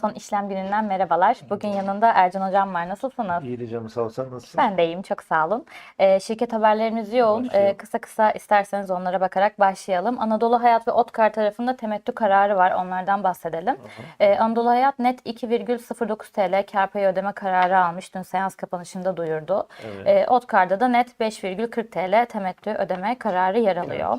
Son işlem gününden merhabalar. Bugün yanında Ercan Hocam var. Nasılsınız? İyi canım sağ ol. Sen nasılsın? Ben de iyiyim, çok sağ olun. Ee, şirket haberlerimiz yoğun. Ee, kısa kısa isterseniz onlara bakarak başlayalım. Anadolu Hayat ve Otkar tarafında temettü kararı var. Onlardan bahsedelim. Ee, Anadolu Hayat net 2,09 TL kar payı ödeme kararı almış. Dün seans kapanışında duyurdu. Evet. Ee, Otkar'da da net 5,40 TL temettü ödeme kararı yer alıyor.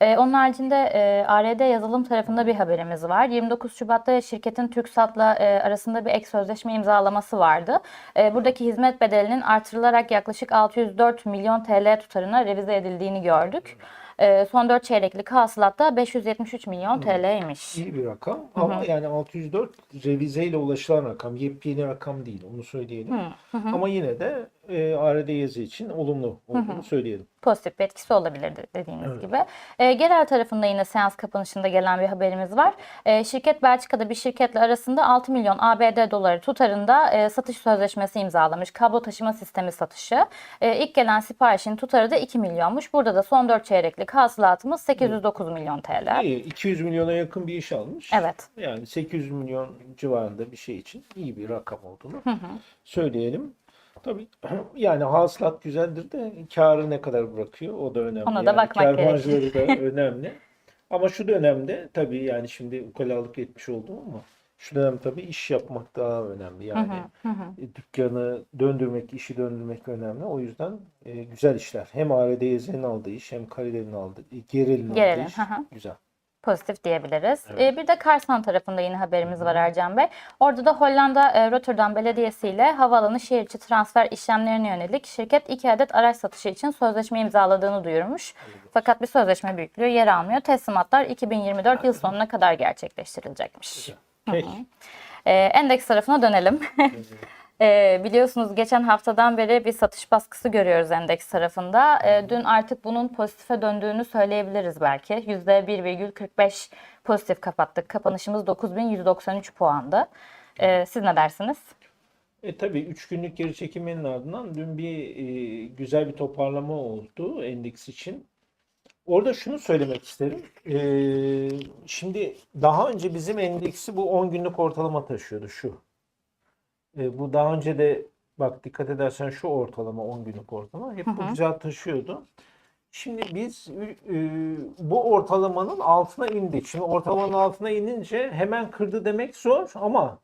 Ee, onun haricinde e, ARD yazılım tarafında bir haberimiz var. 29 Şubat'ta şirketin TürkSat'la e, arasında bir ek sözleşme imzalaması vardı. E, buradaki hizmet bedelinin artırılarak yaklaşık 604 milyon TL tutarına revize edildiğini gördük. E, son 4 çeyreklik hasılatta 573 milyon TL'ymiş. İyi bir rakam ama yani 604 revizeyle ulaşılan rakam. Yepyeni rakam değil onu söyleyelim. Ama yine de e, ARD yazı için olumlu olduğunu söyleyelim. pozitif bir etkisi olabilir de- dediğimiz Evet. gibi. E, genel tarafında yine seans kapanışında gelen bir haberimiz var. E, şirket Belçika'da bir şirketle arasında 6 milyon ABD doları tutarında e, satış sözleşmesi imzalamış. Kablo taşıma sistemi satışı. E, ilk gelen siparişin tutarı da 2 milyonmuş. Burada da son 4 çeyreklik hasılatımız 809 milyon TL. İyi 200 milyona yakın bir iş almış. Evet. Yani 800 milyon civarında bir şey için iyi bir rakam olduğunu söyleyelim. Tabii yani hasılat güzeldir de karı ne kadar bırakıyor o da önemli. Ona da Yani bakmak marjları da önemli. Ama şu dönemde tabii yani şimdi ukalalık etmiş oldum ama şu dönem tabii iş yapmak daha önemli. Yani e, dükkanı döndürmek, işi döndürmek önemli. O yüzden e, güzel işler. Hem ARD Yezen'in aldığı iş hem Kaliler'in aldığı, e, Gerel'in Gerel'in, aldığı iş hı hı. güzel. Pozitif diyebiliriz. Ee, bir de Karsan tarafında yine haberimiz var Ercan Bey. Orada da Hollanda e, Rotterdam Belediyesi ile havaalanı şehir içi transfer işlemlerine yönelik şirket iki adet araç satışı için sözleşme imzaladığını duyurmuş. Fakat bir sözleşme büyüklüğü yer almıyor. Teslimatlar 2024 yıl sonuna kadar gerçekleştirilecekmiş. Peki. Ee, endeks tarafına dönelim. Ee, biliyorsunuz geçen haftadan beri bir satış baskısı görüyoruz endeks tarafında. Ee, dün artık bunun pozitife döndüğünü söyleyebiliriz belki. %1,45 pozitif kapattık. Kapanışımız 9193 puandı. Ee, siz ne dersiniz? E tabii 3 günlük geri çekilmenin ardından dün bir e, güzel bir toparlama oldu endeks için. Orada şunu söylemek isterim. E, şimdi daha önce bizim endeksi bu 10 günlük ortalama taşıyordu şu. E, bu daha önce de bak dikkat edersen şu ortalama 10 günlük ortalama hep bu güzel taşıyordu. Şimdi biz e, bu ortalamanın altına indik. Şimdi ortalamanın altına inince hemen kırdı demek zor ama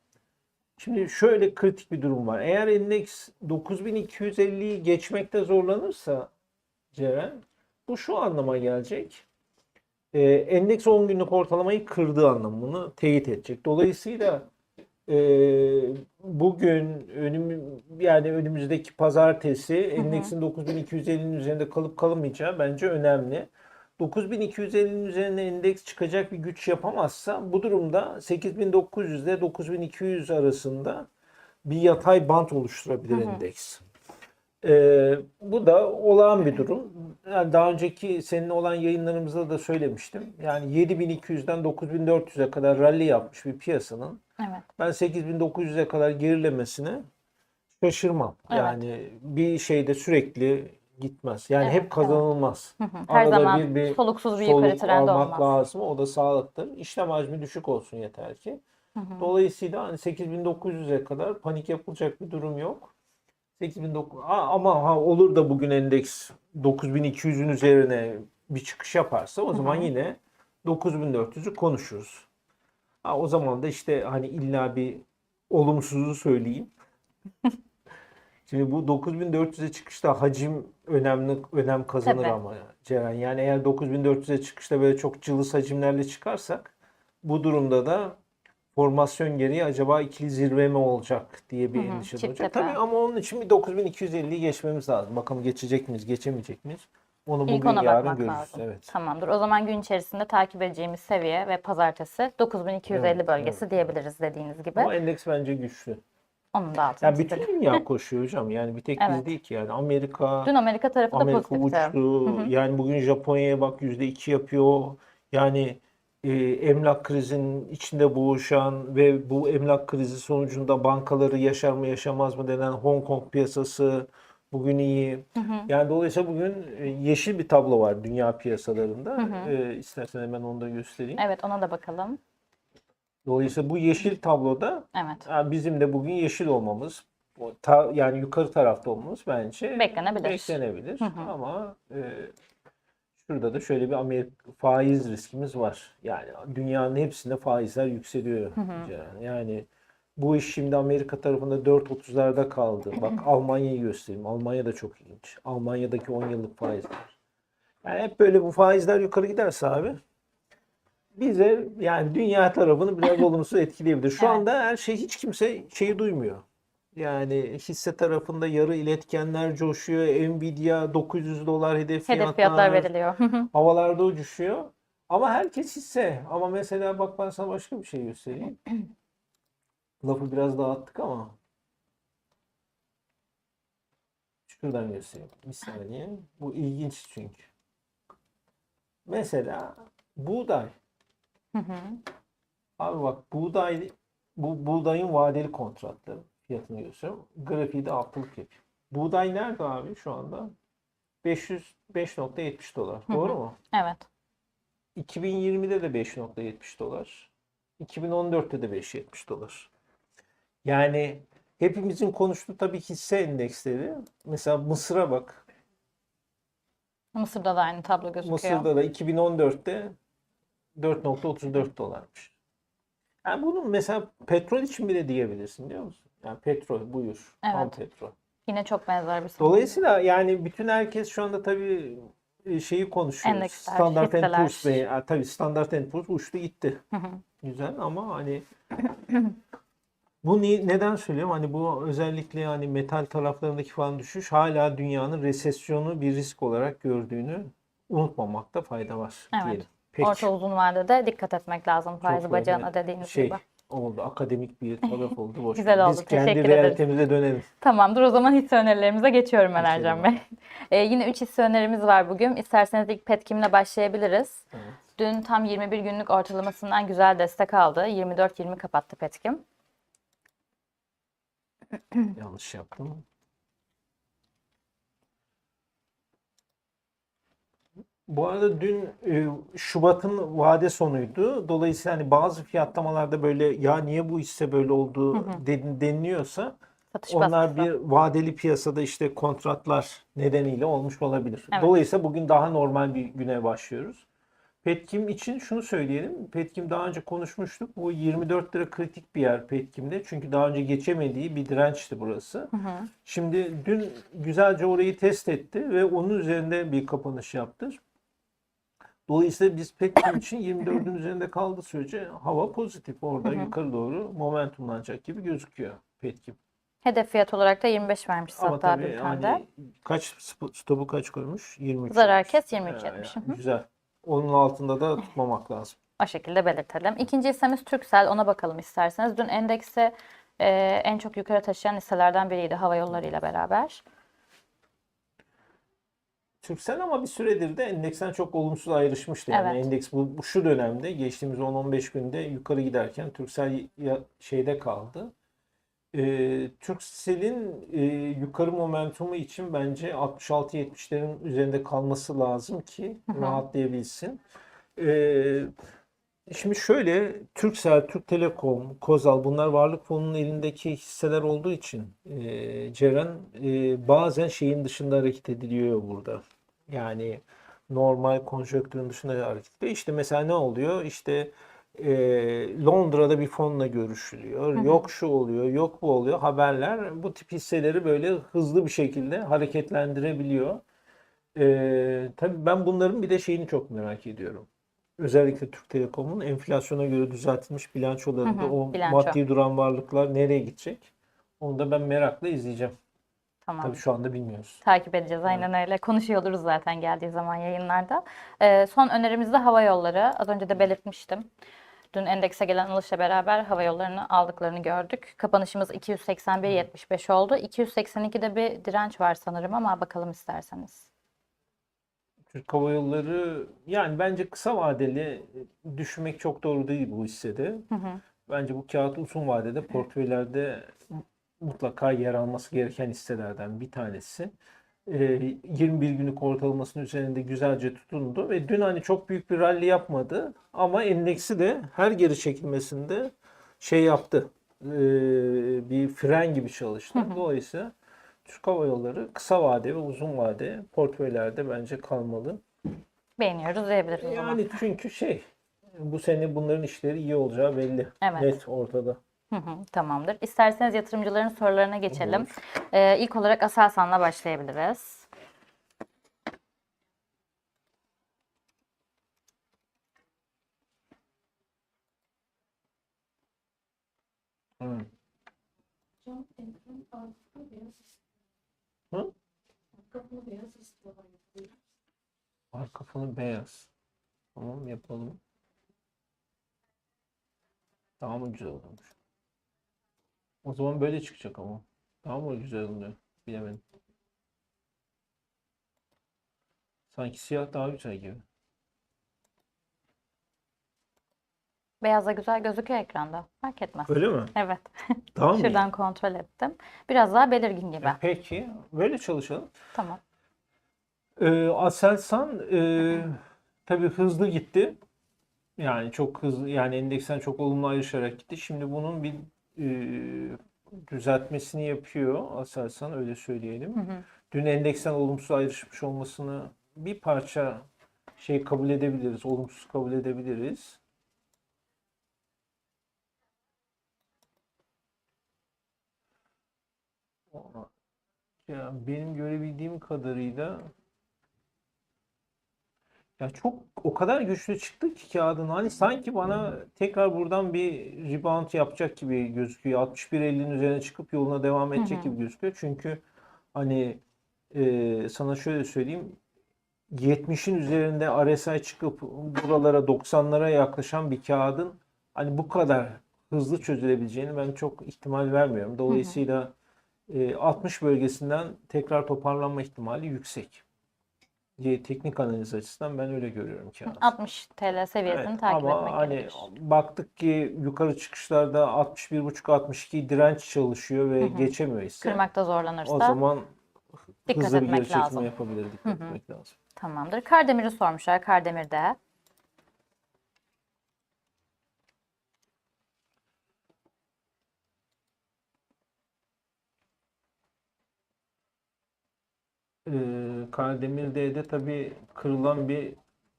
Şimdi şöyle kritik bir durum var. Eğer endeks 9250'yi geçmekte zorlanırsa Ceren bu şu anlama gelecek. Ee, endeks 10 günlük ortalamayı kırdığı anlamını teyit edecek. Dolayısıyla e, bugün önüm yani önümüzdeki pazartesi endeksin 9250'nin üzerinde kalıp kalamayacağı bence önemli. 9250'nin üzerine endeks çıkacak bir güç yapamazsa bu durumda 8900 ile 9200 arasında bir yatay bant oluşturabilir endeks. Ee, bu da olağan bir durum. Yani daha önceki senin olan yayınlarımızda da söylemiştim. Yani 7200'den 9400'e kadar rally yapmış bir piyasanın Evet. ben 8900'e kadar gerilemesine şaşırmam. Evet. Yani bir şeyde sürekli gitmez. Yani Evet, hep kazanılmaz. Her Arada zaman soluksuz bir yukarı trend almak olmaz. lazım. O da sağlıklı. İşlem hacmi düşük olsun yeter ki. Dolayısıyla hani 8900'e kadar panik yapılacak bir durum yok. 8900 Aa, ama ha olur da bugün endeks 9200'ün üzerine bir çıkış yaparsa o zaman yine 9400'ü konuşuruz. Ha, o zaman da işte hani illa bir olumsuzu söyleyeyim. Şimdi bu 9400'e çıkışta hacim önemli önem kazanır Tabii. ama Ceren. Yani eğer 9400'e çıkışta böyle çok cılız hacimlerle çıkarsak bu durumda da formasyon gereği acaba ikili zirve mi olacak diye bir endişe çift olacak. tepe. Tabii ama onun için bir 9250'yi geçmemiz lazım. Bakalım geçecek miyiz, geçemeyecek miyiz? Onu İlk bugün ona yarın bakmak görürüz. lazım. Evet. Tamamdır. O zaman gün içerisinde takip edeceğimiz seviye ve pazartesi 9250 Evet, bölgesi diyebiliriz dediğiniz gibi. Ama endeks bence güçlü. Onun da altını Yani bütün çizelim. dünya koşuyor hocam. Yani bir tek Evet. biz değil ki yani Amerika Dün Amerika tarafı da Amerika pozitifti. uçtu. Yani bugün Japonya'ya bak yüzde iki yapıyor. Yani emlak krizinin içinde boğuşan ve bu emlak krizi sonucunda bankaları yaşar mı yaşamaz mı denen Hong Kong piyasası bugün iyi. Yani dolayısıyla bugün e, yeşil bir tablo var dünya piyasalarında. E, istersen hemen onu da göstereyim. Evet ona da bakalım. Dolayısıyla bu yeşil tabloda Evet. ha, bizim de bugün yeşil olmamız, yani yukarı tarafta olmamız bence Beklenebilir. beklenebilir. Hı hı. Ama e, şurada da şöyle bir Amerika faiz riskimiz var. Yani dünyanın hepsinde faizler yükseliyor. Ceren. Yani bu iş şimdi Amerika tarafında 4.30'larda kaldı. Bak Almanya'yı göstereyim. Almanya da çok ilginç. Almanya'daki 10 yıllık faizler. Yani hep böyle bu faizler yukarı giderse abi bize yani dünya tarafını biraz olumsuz etkileyebilir. Şu Evet. anda her şey hiç kimse şeyi duymuyor. Yani hisse tarafında yarı iletkenler coşuyor. Nvidia 900 dolar hedef Hedef fiyatlar veriliyor. havalarda uçuşuyor. Ama herkes hisse. Ama mesela bak ben sana başka bir şey göstereyim. Lafı biraz dağıttık ama. Şuradan göstereyim. Bir saniye. Bu ilginç çünkü. Mesela buğday. Hı hı. Abi bak buğday bu buğdayın vadeli kontratları fiyatını gösteriyorum. Grafiği de haftalık yapıyor. Buğday nerede abi şu anda? 500 5.70 dolar. Doğru mu? Evet. 2020'de de 5.70 dolar. 2014'te de 5.70 dolar. Yani hepimizin konuştuğu tabii hisse endeksleri. Mesela Mısır'a bak. Mısır'da da aynı tablo gözüküyor. Mısır'da da 2014'te 4.34 dolarmış. Yani bunun mesela petrol için bile diyebilirsin biliyor musun? Yani petrol buyur. Tam Evet. petrol. Yine çok benzer bir senaryo. Dolayısıyla yani bütün herkes şu anda tabii e, şeyi konuşuyor. Endeksler, hisseler. Poor's ve tabii Standard Poor's uçtu gitti. Hı hı. Güzel ama hani bu ni- neden söylüyorum? Hani bu özellikle hani metal taraflarındaki falan düşüş hala dünyanın resesyonu bir risk olarak gördüğünü unutmamakta fayda var Evet. diyelim. Peki. Orta uzun vadede dikkat etmek lazım faiz bacağına dediğiniz şey gibi. Oldu. Akademik bir taraf oldu. Boş Güzel oldu, Biz kendi teşekkür ederiz. realitemize dönelim. Tamamdır o zaman hisse önerilerimize geçiyorum Ercan Bey. Ee, yine 3 hisse önerimiz var bugün. İsterseniz ilk Petkim'le başlayabiliriz. Evet. Dün tam 21 günlük ortalamasından güzel destek aldı. 24-20 kapattı Petkim. Yanlış yaptım. Bu arada dün e, Şubat'ın vade sonuydu. Dolayısıyla hani bazı fiyatlamalarda böyle ya niye bu hisse böyle oldu den- deniliyorsa Satış onlar baskısı. bir vadeli piyasada işte kontratlar nedeniyle olmuş olabilir. Evet. Dolayısıyla bugün daha normal bir güne başlıyoruz. Petkim için şunu söyleyelim. Petkim daha önce konuşmuştuk. Bu 24 lira kritik bir yer Petkim'de. Çünkü daha önce geçemediği bir dirençti burası. Hı hı. Şimdi dün güzelce orayı test etti ve onun üzerinde bir kapanış yaptı. Dolayısıyla biz Petkim için 24'ün üzerinde kaldığı sürece hava pozitif. Orada yukarı doğru momentumlanacak gibi gözüküyor Petkim. Hedef fiyat olarak da 25 vermiş Ama hatta tabii bültende. hani kaç stopu kaç koymuş? 23. Zarar kes Ha, 23.70. Hı hı. Güzel. Onun altında da tutmamak lazım. O şekilde belirtelim. İkinci hissemiz Turkcell. Ona bakalım isterseniz. Dün endeksi e, en çok yukarı taşıyan hisselerden biriydi hava yolları ile beraber. Türksel ama bir süredir de endeksten çok olumsuz ayrışmıştı. Yani Evet. endeks bu, bu şu dönemde geçtiğimiz 10-15 günde yukarı giderken Türksel ya- şeyde kaldı. Ee, Turkcell'in e, yukarı momentumu için bence 66-70'lerin üzerinde kalması lazım ki rahatlayabilsin. Ee, şimdi şöyle Turkcell, Türk Telekom, Kozal bunlar varlık fonunun elindeki hisseler olduğu için e, Ceren e, bazen şeyin dışında hareket ediliyor burada. Yani normal konjonktürün dışında hareket ediyor. İşte mesela ne oluyor? İşte e, Londra'da bir fonla görüşülüyor. Yok şu oluyor, yok bu oluyor. Haberler bu tip hisseleri böyle hızlı bir şekilde hareketlendirebiliyor. E, tabii ben bunların bir de şeyini çok merak ediyorum. Özellikle Türk Telekom'un enflasyona göre düzeltilmiş bilançolarında Hı hı, o bilanço. maddi duran varlıklar nereye gidecek? Onu da ben merakla izleyeceğim. Tamam. Tabii şu anda bilmiyoruz. Takip edeceğiz aynen öyle. Konuşuyor oluruz zaten geldiği zaman yayınlarda. Ee, son önerimiz de hava yolları. Az önce de belirtmiştim. Dün endekse gelen alışla beraber hava yollarını aldıklarını gördük. Kapanışımız 281.75 oldu. 282'de bir direnç var sanırım ama bakalım isterseniz. Türk Hava Yolları yani bence kısa vadeli düşünmek çok doğru değil bu hissede. Hı hı. Bence bu kağıt uzun vadede portföylerde mutlaka yer alması gereken hisselerden bir tanesi. e, 21 günlük ortalamasının üzerinde güzelce tutundu ve dün hani çok büyük bir rally yapmadı ama endeksi de her geri çekilmesinde şey yaptı. E, bir fren gibi çalıştı. Dolayısıyla Türk Hava Yolları kısa vade ve uzun vade portföylerde bence kalmalı. Beğeniyoruz diyebiliriz o zaman. Yani çünkü şey bu sene bunların işleri iyi olacağı belli. Evet. Net ortada. Hı hı, tamamdır. İsterseniz yatırımcıların sorularına geçelim. Ee, ilk olarak Aselsan'la başlayabiliriz. Hı. Hı? Arka fonu beyaz. Tamam yapalım. Daha mı güzel olmuş? O zaman böyle çıkacak ama. Daha mı güzel oluyor? Bilemedim. Sanki siyah daha güzel gibi. Beyaz da güzel gözüküyor ekranda. Fark etmez. Öyle mi? Evet. Daha mı? Şuradan kontrol ettim. Biraz daha belirgin gibi. E, Peki. Böyle çalışalım. Tamam. Ee, Aselsan e, tabii hızlı gitti. Yani çok hızlı yani endeksten çok olumlu ayrışarak gitti. Şimdi bunun bir e, düzeltmesini yapıyor Aselsan öyle söyleyelim. Hı hı. Dün endeksten olumsuz ayrışmış olmasını bir parça şey kabul edebiliriz, olumsuz kabul edebiliriz. Ya benim görebildiğim kadarıyla ya çok o kadar güçlü çıktı ki kağıdın hani sanki bana tekrar buradan bir rebound yapacak gibi gözüküyor. 61.50'nin üzerine çıkıp yoluna devam edecek gibi gözüküyor. Çünkü hani e, sana şöyle söyleyeyim 70'in üzerinde RSI çıkıp buralara 90'lara yaklaşan bir kağıdın hani bu kadar hızlı çözülebileceğini ben çok ihtimal vermiyorum. Dolayısıyla e, 60 bölgesinden tekrar toparlanma ihtimali yüksek. Teknik analiz açısından ben öyle görüyorum kağıdı. 60 TL seviyesini Evet, takip ama etmek hani gerekir. baktık ki yukarı çıkışlarda 61.5-62 direnç çalışıyor ve geçemiyor ise Kırmakta o zorlanırsa zaman dikkat hızlı bir etmek geri çekilme lazım. yapabilir, dikkat etmek lazım. tamamdır. Kardemir'i sormuşlar. Kardemir'de. Ee, Kardemir'de de tabii kırılan bir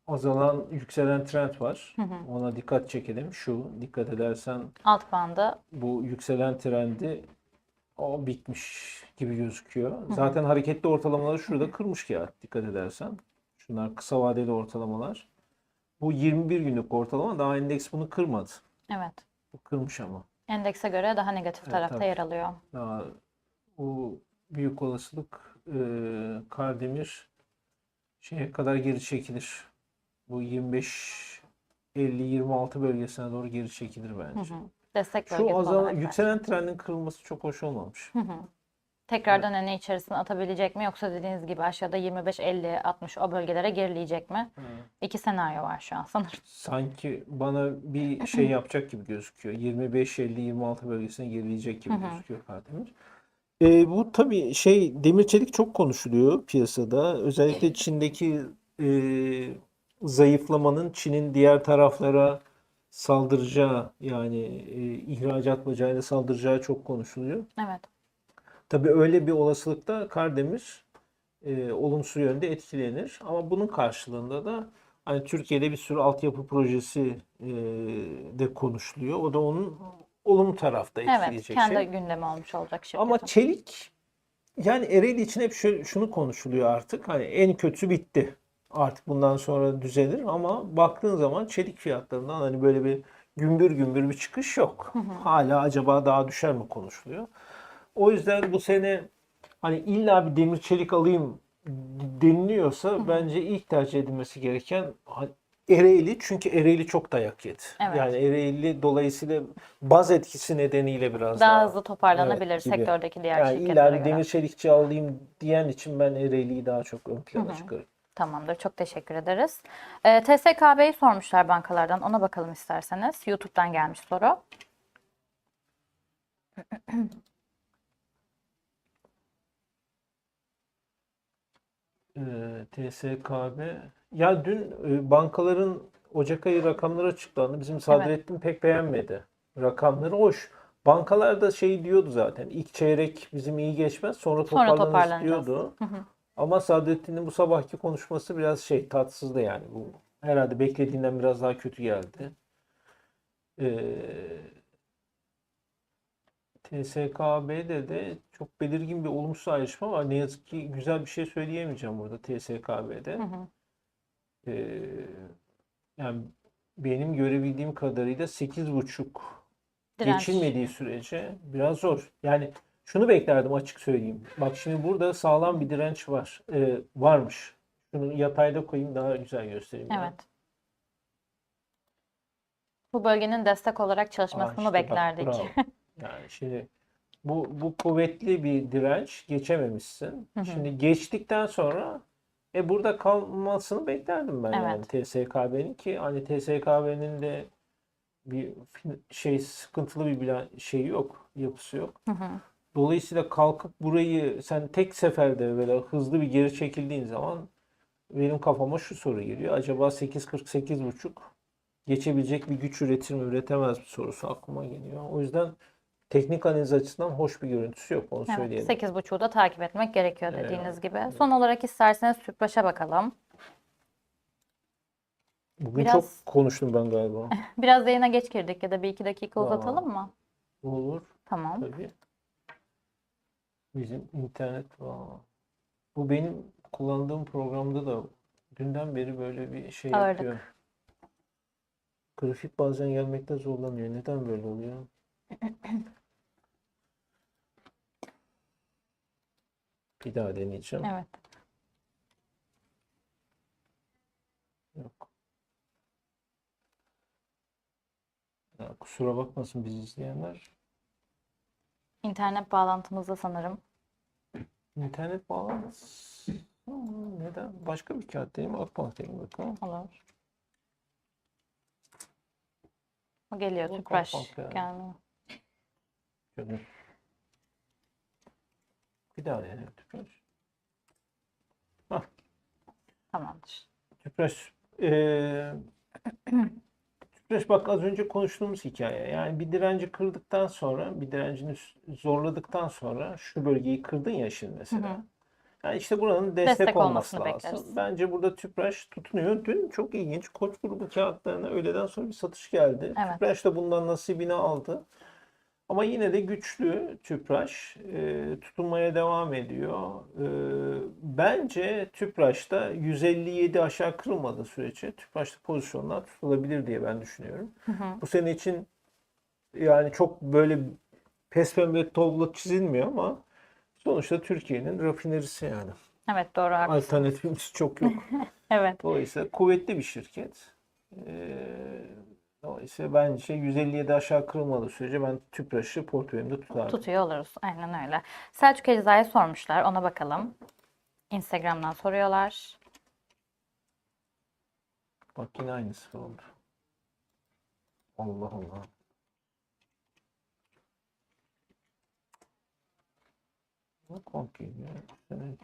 azalan yükselen trend var. Ona dikkat çekelim. Şu dikkat edersen Alt bandı bu yükselen trendi o bitmiş gibi gözüküyor. Zaten hareketli ortalamaları şurada kırmış ya dikkat edersen. Şunlar kısa vadeli ortalamalar. Bu 21 günlük ortalama daha endeks bunu kırmadı. evet. Bu kırmış ama. Endekse göre daha negatif Evet, tarafta tabii. yer alıyor. Daha bu büyük olasılık e, Kardemir şeye kadar geri çekilir. Bu 25 50 26 bölgesine doğru geri çekilir bence. Destek bölgesi Şu azal yükselen trendin kırılması çok hoş olmamış. Tekrardan öne içerisine atabilecek mi yoksa dediğiniz gibi aşağıda 25, 50, 60 o bölgelere gerileyecek mi? İki senaryo var şu an sanırım. Sanki bana bir şey yapacak gibi gözüküyor. 25 50 26 bölgesine gerileyecek gibi gözüküyor Kardemir. E, bu tabii şey demir çelik çok konuşuluyor piyasada. Özellikle Çin'deki e, zayıflamanın Çin'in diğer taraflara saldıracağı yani e, ihracat bacağıyla saldıracağı çok konuşuluyor. Evet. Tabii öyle bir olasılıkta Kardemir e, olumsuz yönde etkilenir. Ama bunun karşılığında da hani Türkiye'de bir sürü altyapı projesi e, de konuşuluyor. O da onun olumlu tarafta Evet, etkileyecek kendi şey. gündemi olmuş olacak Ama şirketin. çelik yani Ereğli için hep şöyle, şunu konuşuluyor artık. Hani en kötü bitti. Artık bundan sonra düzelir ama baktığın zaman çelik fiyatlarından hani böyle bir gümbür gümbür bir çıkış yok. Hala acaba daha düşer mi konuşuluyor. O yüzden bu sene hani illa bir demir çelik alayım deniliyorsa bence ilk tercih edilmesi gereken Ereğli çünkü Ereğli çok dayak yedi. Evet. Yani Ereğli dolayısıyla baz etkisi nedeniyle biraz Daha daha hızlı toparlanabilir Evet, gibi. sektördeki diğer yani şirketlere göre. demir çelikçi alayım diyen için ben Ereğli'yi daha çok ön plana çıkarıyorum. Tamamdır. Çok teşekkür ederiz. Ee, TSKB'yi sormuşlar bankalardan. Ona bakalım isterseniz. YouTube'dan gelmiş soru. Ee, TSKB. Ya dün e, bankaların Ocak ayı rakamları açıklandı. Bizim Sadrettin pek beğenmedi. Rakamları hoş. Bankalar da şey diyordu zaten. İlk çeyrek bizim iyi geçmez. Sonra Sonra toparlanırız toparlanacağız. diyordu. Ama Sadrettin'in bu sabahki konuşması biraz şey tatsızdı yani. Bu herhalde beklediğinden biraz daha kötü geldi. Ee, TSKB'de de çok belirgin bir olumsuz ayrışma var. Ne yazık ki güzel bir şey söyleyemeyeceğim burada TSKB'de. Hı hı. Ee, yani benim görebildiğim kadarıyla 8,5 Direnç. geçilmediği sürece biraz zor. Yani şunu beklerdim açık söyleyeyim. Bak şimdi burada sağlam bir direnç var. Ee, varmış. Şunu yatayda koyayım daha güzel göstereyim. Evet. Bu bölgenin destek olarak Aa, çalışmasını işte bak, beklerdik. bravo. Yani şimdi bu bu kuvvetli bir direnç geçememişsin. Hı hı. Şimdi geçtikten sonra e burada kalmasını beklerdim ben yani Evet. TSKB'nin ki hani TSKB'nin de bir fin- şey sıkıntılı bir bilan şeyi yok, yapısı yok. Hı hı. Dolayısıyla kalkıp burayı sen tek seferde böyle hızlı bir geri çekildiğin zaman benim kafama şu soru geliyor. Acaba 8.48.5 geçebilecek bir güç üretir mi üretemez mi sorusu aklıma geliyor. O yüzden teknik analiz açısından hoş bir görüntüsü yok onu Evet, söyleyelim. 8.5'u da takip etmek gerekiyor Evet. dediğiniz gibi. Son olarak isterseniz Tüpraş'a bakalım. Bugün Biraz- çok konuştum ben galiba. Biraz yayına geç girdik ya da bir iki dakika Aa. uzatalım mı? Olur Tamam. tabii. Bizim internet var. Bu benim kullandığım programda da dünden beri böyle bir şey Ağırlık. yapıyor. Grafik bazen gelmekte zorlanıyor. Neden böyle oluyor? Bir daha deneyeceğim. Evet. Yok. Ya kusura bakmasın bizi izleyenler. İnternet bağlantımızda sanırım. İnternet bağlantısı neden? Başka bir kağıttayım. Akbank'tayım bakalım. Olur. O geliyor Tüpraş gelmiyor. Şöyle. Bir daha deneyelim Tüpraş. Tamamdır. Tüpraş. eee Tüpraş bak az önce konuştuğumuz hikaye. Yani bir direnci kırdıktan sonra, bir direncini zorladıktan sonra şu bölgeyi kırdın ya şimdi mesela. Hı hı. Yani işte buranın destek, Destek olması lazım. bekleriz. Bence burada Tüpraş tutunuyor. Dün çok ilginç. Koç grubu kağıtlarına öğleden sonra bir satış geldi. Evet. Tüpraş da bundan nasibini aldı. Ama yine de güçlü Tüpraş e, tutunmaya devam ediyor. E, bence Tüpraş'ta 157 aşağı kırılmadığı sürece Tüpraş'ta pozisyonlar tutulabilir diye ben düşünüyorum. Hı hı. Bu sene için yani çok böyle pes pembe tablo çizilmiyor ama sonuçta Türkiye'nin rafinerisi yani. Evet doğru haklısın. Alternatifimiz çok yok. Evet. Dolayısıyla kuvvetli bir şirket. Ee, dolayısıyla bence 157 aşağı kırılmadığı sürece ben Tüpraş'ı portföyümde tutardım. Tutuyor oluruz. Aynen öyle. Selçuk Ecza'ya sormuşlar. Ona bakalım. Instagram'dan soruyorlar. Bak yine aynısı oldu. Allah Allah. Ne konk geliyor? Sene-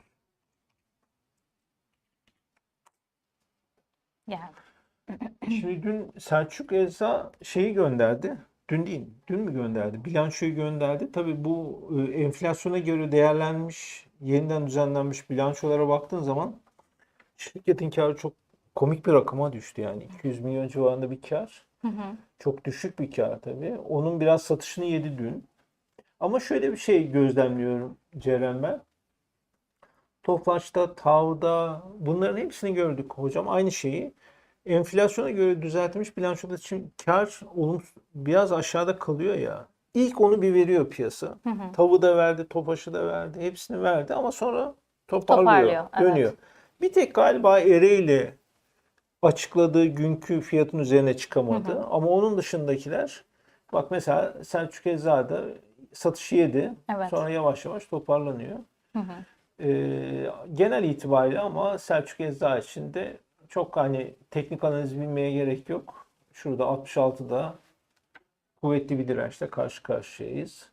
Geldi. Şimdi dün Selçuk Eza şeyi gönderdi. Dün değil, dün mü gönderdi? Bilançoyu gönderdi. Tabii bu e, enflasyona göre değerlenmiş, yeniden düzenlenmiş bilançolara baktığın zaman şirketin karı çok komik bir rakama düştü yani. 200 milyon civarında bir kar. Hı hı. Çok düşük bir kar tabii. Onun biraz satışını yedi dün. Ama şöyle bir şey gözlemliyorum Ceren ben. Tofaş'ta, TAV'da bunların hepsini gördük hocam. Aynı şeyi. Enflasyona göre düzeltilmiş bilançoda için kar olumsuz, biraz aşağıda kalıyor ya. İlk onu bir veriyor piyasa. Hı hı. Tavı da verdi, Tofaş'ı da verdi, hepsini verdi ama sonra toparlıyor, Toparlıyor, evet. dönüyor. Bir tek galiba Ereğli açıkladığı günkü fiyatın üzerine çıkamadı. Hı hı. Ama onun dışındakiler bak mesela Selçuk Ecza'da satışı yedi. Evet. Sonra yavaş yavaş toparlanıyor. Hı hı. Ee, genel itibariyle ama Selçuk Eczacı için de çok hani teknik analiz bilmeye gerek yok. Şurada 66'da kuvvetli bir dirençle karşı karşıyayız.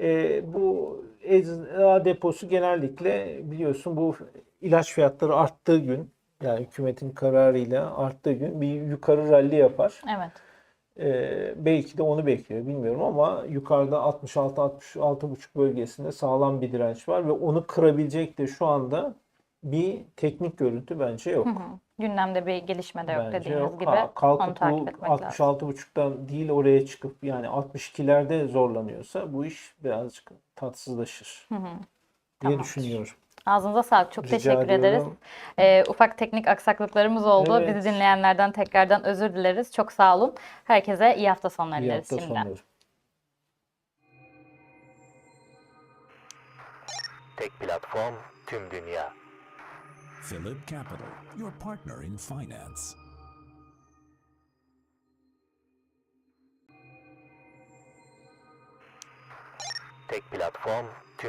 E, bu ecza deposu genellikle biliyorsun bu ilaç fiyatları arttığı gün yani hükümetin kararıyla arttığı gün bir yukarı rally yapar. Evet. Ee, belki de onu bekliyor bilmiyorum ama yukarıda 66-66,5 bölgesinde sağlam bir direnç var ve onu kırabilecek de şu anda bir teknik görüntü bence yok. Hı hı. Gündemde bir gelişme de yok Bence dediğiniz yok. gibi. Ha, kalkıp bu takip etmek lazım. 66,5'tan değil oraya çıkıp yani 62'lerde zorlanıyorsa bu iş birazcık tatsızlaşır Hı hı. diye Tamamdır. düşünüyorum. Ağzınıza sağlık. Çok Rica teşekkür ederiz. ediyorum. Ee, ufak teknik aksaklıklarımız oldu. Evet. Bizi dinleyenlerden tekrardan özür dileriz. Çok sağ olun. Herkese iyi hafta sonları İyi dileriz hafta şimdiden. sonları. Tek platform tüm dünya. Philip Capital, your partner in finance. Tek platform tüm